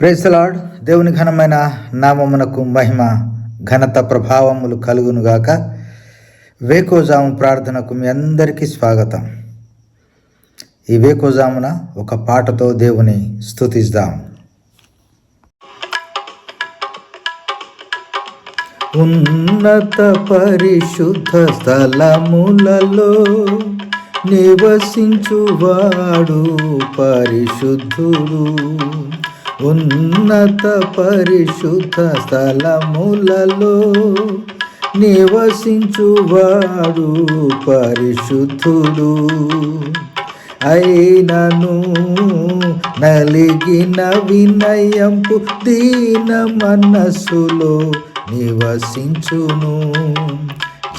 Praise the Lord దేవుని ఘనమైన నామమునకు మహిమ ఘనత ప్రభావములు కలుగునుగాక వేకోజాము ప్రార్థనకు మీ అందరికీ స్వాగతం. ఈ వేకోజామున ఒక పాటతో దేవుని స్థుతిద్దాం ఉన్నత పరిశుద్ధ స్థలములలో నివసించువాడు పరిశుద్ధుడు. ఉన్నత పరిశుద్ధ స్థలములలో నివసించువాడు పరిశుద్ధుడు. అయినను నలిగిన వినయంపు దీన మనస్సులో నివసించును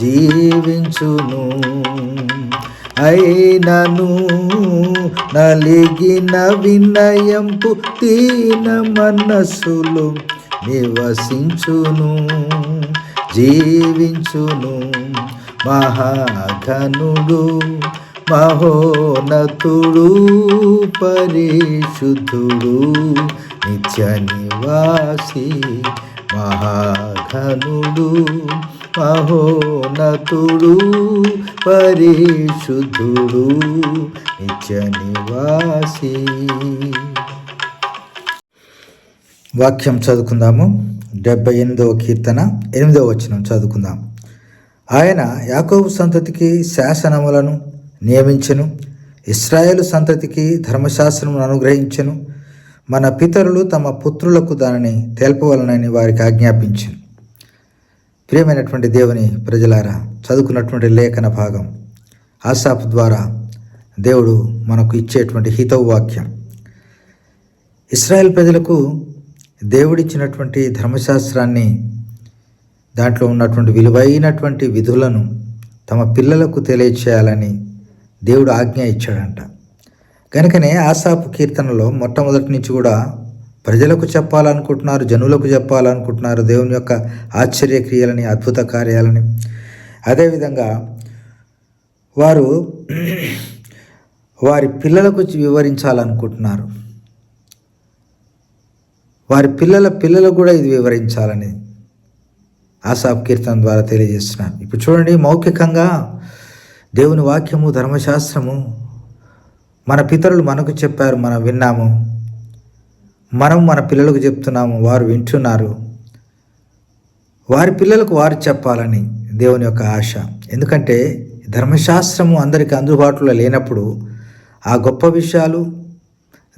జీవించును. అయినను నలిగిన వినయంపు దీన మనస్సులు నివసించును జీవించును. మహాఘనుడు మహోనతుడు పరిశుద్ధుడు నిత్య నివాసి మహాఘనుడు మహోనతుడు పరిశుద్ధుడు నిత్య నివాసి. వాక్యం చదువుకుందాము. డెబ్బై ఎనిమిదవ కీర్తన ఎనిమిదవ వచనం చదువుకుందాం. ఆయన యాకోబు సంతతికి శాసనములను నియమించెను ఇస్రాయేలు సంతతికి ధర్మశాస్త్రమును అనుగ్రహించెను మన పితరులు తమ పుత్రులకు దానిని తెలపవలనని వారికి ఆజ్ఞాపించను. ప్రియమైనటువంటి దేవుని ప్రజలారా చదువుకున్నటువంటి లేఖన భాగం ఆసాపు ద్వారా దేవుడు మనకు ఇచ్చేటువంటి హితవు వాక్యం ఇస్రాయేల్ ప్రజలకు దేవుడిచ్చినటువంటి ధర్మశాస్త్రాన్ని దాంట్లో ఉన్నటువంటి విలువైనటువంటి విధులను తమ పిల్లలకు తెలియచేయాలని దేవుడు ఆజ్ఞ ఇచ్చాడంట. కనుకనే ఆసాపు కీర్తనలో మొట్టమొదటి నుంచి కూడా ప్రజలకు చెప్పాలనుకుంటున్నారు జనులకు చెప్పాలనుకుంటున్నారు దేవుని యొక్క ఆశ్చర్య క్రియలని అద్భుత కార్యాలని. అదేవిధంగా వారు వారి పిల్లలకు వివరించాలనుకుంటున్నారు. వారి పిల్లల పిల్లలకు కూడా ఇది వివరించాలని ఆశాబ్ కీర్తన ద్వారా తెలియజేస్తున్నారు ఇప్పుడు చూడండి మౌఖికంగా దేవుని వాక్యము ధర్మశాస్త్రము మన పితరులు మనకు చెప్పారు మనం విన్నాము. మనం మన పిల్లలకు చెప్తున్నాము వారు వింటున్నారు. వారి పిల్లలకు వారు చెప్పాలని దేవుని యొక్క ఆశ. ఎందుకంటే ధర్మశాస్త్రము అందరికీ అందుబాటులో లేనప్పుడు ఆ గొప్ప విషయాలు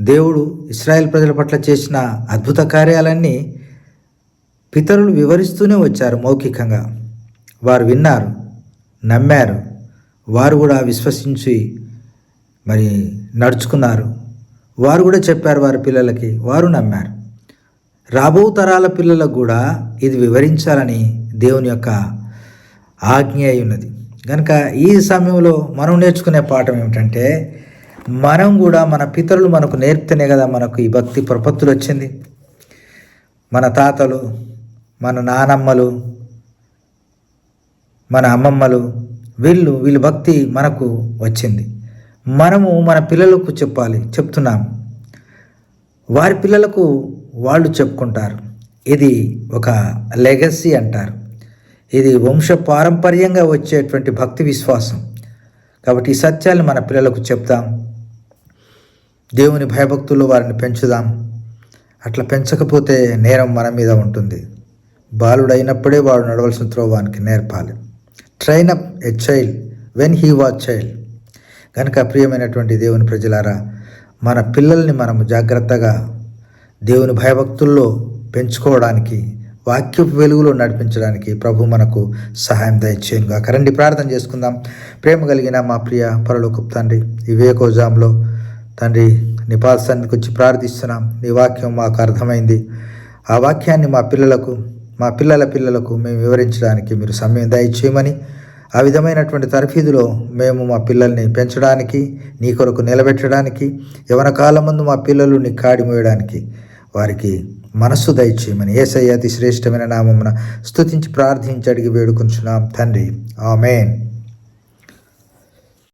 దేవుడు ఇస్రాయెల్ ప్రజల పట్ల చేసిన అద్భుత కార్యాలన్నీ పితరులు వివరిస్తూనే వచ్చారు మౌఖికంగా. వారు విన్నారు నమ్మారు వారు కూడా విశ్వసించి మరి నడుచుకున్నారు. వారు కూడా చెప్పారు వారి పిల్లలకి వారు నమ్మారు. రాబో తరాల పిల్లలకు కూడా ఇది వివరించాలని దేవుని యొక్క ఆజ్ఞ అయి ఉన్నది. కనుక ఈ సమయంలో మనం నేర్చుకునే పాఠం ఏమిటంటే మనం కూడా మన పితరులు మనకు నేర్పితేనే కదా మనకు ఈ భక్తి ప్రపత్తులు వచ్చింది. మన తాతలు మన నానమ్మలు మన అమ్మమ్మలు వీళ్ళు వీళ్ళ భక్తి మనకు వచ్చింది. మనము మన పిల్లలకు చెప్పాలి చెప్తున్నాం. వారి పిల్లలకు వాళ్ళు చెప్పుకుంటారు. ఇది ఒక లెగసీ అంటారు. ఇది వంశ పారంపర్యంగా వచ్చేటువంటి భక్తి విశ్వాసం. కాబట్టి ఈ సత్యాలు మన పిల్లలకు చెప్తాం దేవుని భయభక్తుల్లో వారిని పెంచుదాం. అట్లా పెంచకపోతే నేరం మన మీద ఉంటుంది. బాలుడైనప్పుడే వాడు నడవలసిన త్రోవానికి నేర్పాలి. Train up a child when he was child కనుక ప్రియమైనటువంటి దేవుని ప్రజలారా మన పిల్లల్ని మనము జాగ్రత్తగా దేవుని భయభక్తుల్లో పెంచుకోవడానికి వాక్యపు వెలుగులో నడిపించడానికి ప్రభు మనకు సహాయం దయచేయంగా కరండి ప్రార్థన చేసుకుందాం. ప్రేమ కలిగిన మా ప్రియ పరలోకపు తండ్రి వివేకోజాంలో తండ్రి నీ పాదశానికి వచ్చి ప్రార్థిస్తున్నాం. నీ వాక్యం మాకు అర్థమైంది. ఆ వాక్యాన్ని మా పిల్లలకు మా పిల్లల పిల్లలకు మేము వివరించడానికి మీరు సమయం దయచేయమని ఆ విధమైనటువంటి తరఫీదులో మేము మా పిల్లల్ని పెంచడానికి నీ కొరకు నిలబెట్టడానికి యవన కాలం ముందు మా పిల్లలు నీ కాడిమోయడానికి వారికి మనస్సు దయచేయమని ఏసయ్య అతి శ్రేష్టమైన నామమున స్తుతించి ప్రార్థించి అడిగి వేడుకుంటున్నాం తండ్రి ఆమెన్.